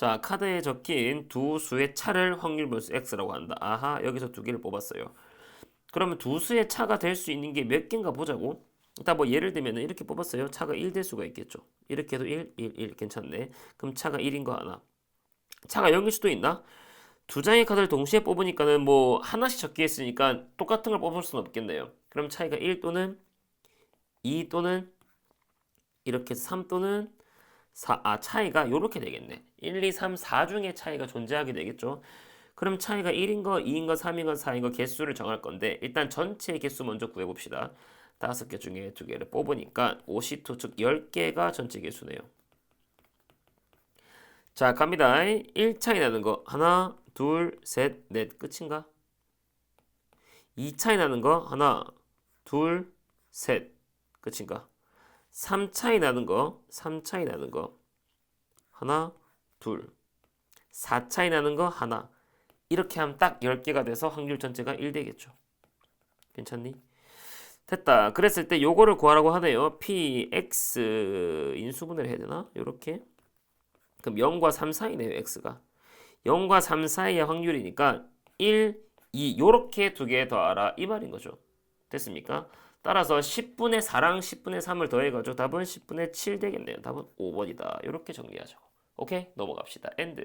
자, 카드에 적힌 두 수의 차를 확률 분수 x라고 한다. 아하, 여기서 두 개를 뽑았어요. 그러면 두 수의 차가 될 수 있는 게 몇 개인가 보자고. 일단 뭐 예를 들면 이렇게 뽑았어요. 차가 1 될 수가 있겠죠. 이렇게 해도 1, 1, 1 괜찮네. 그럼 차가 1인 거 하나. 차가 0일 수도 있나? 두 장의 카드를 동시에 뽑으니까는 뭐 하나씩 적혀 있으니까 똑같은 걸 뽑을 수는 없겠네요. 그럼 차이가 1 또는 2 또는 이렇게 3 또는 4, 아 차이가 이렇게 되겠네. 1, 2, 3, 4 중에 차이가 존재하게 되겠죠. 그럼 차이가 1인 거, 2인 거, 3인 거, 4인 거 개수를 정할 건데 일단 전체 개수 먼저 구해봅시다. 다섯 개 중에 두 개를 뽑으니까 52, 즉 10개가 전체 개수네요. 자 갑니다. 1 차이 나는 거 하나, 둘, 셋, 넷 끝인가? 2 차이 나는 거 하나, 둘, 셋 끝인가? 3 차이 나는 거, 3 차이 나는 거 하나, 둘, 4 차이 나는 거 하나 이렇게 하면 딱 10개가 돼서 확률 전체가 1 되겠죠. 괜찮니? 됐다. 그랬을 때 요거를 구하라고 하네요. px 인수분해를 해야 되나? 요렇게. 그럼 0과 3 사이네요, x가. 0과 3 사이의 확률이니까 1, 2 요렇게 두 개 더하라 이 말인 거죠. 됐습니까? 따라서 10분의 4랑 10분의 3을 더해가지고 답은 10분의 7 되겠네요. 답은 5번이다. 이렇게 정리하죠. 오케이? 넘어갑시다. 엔드.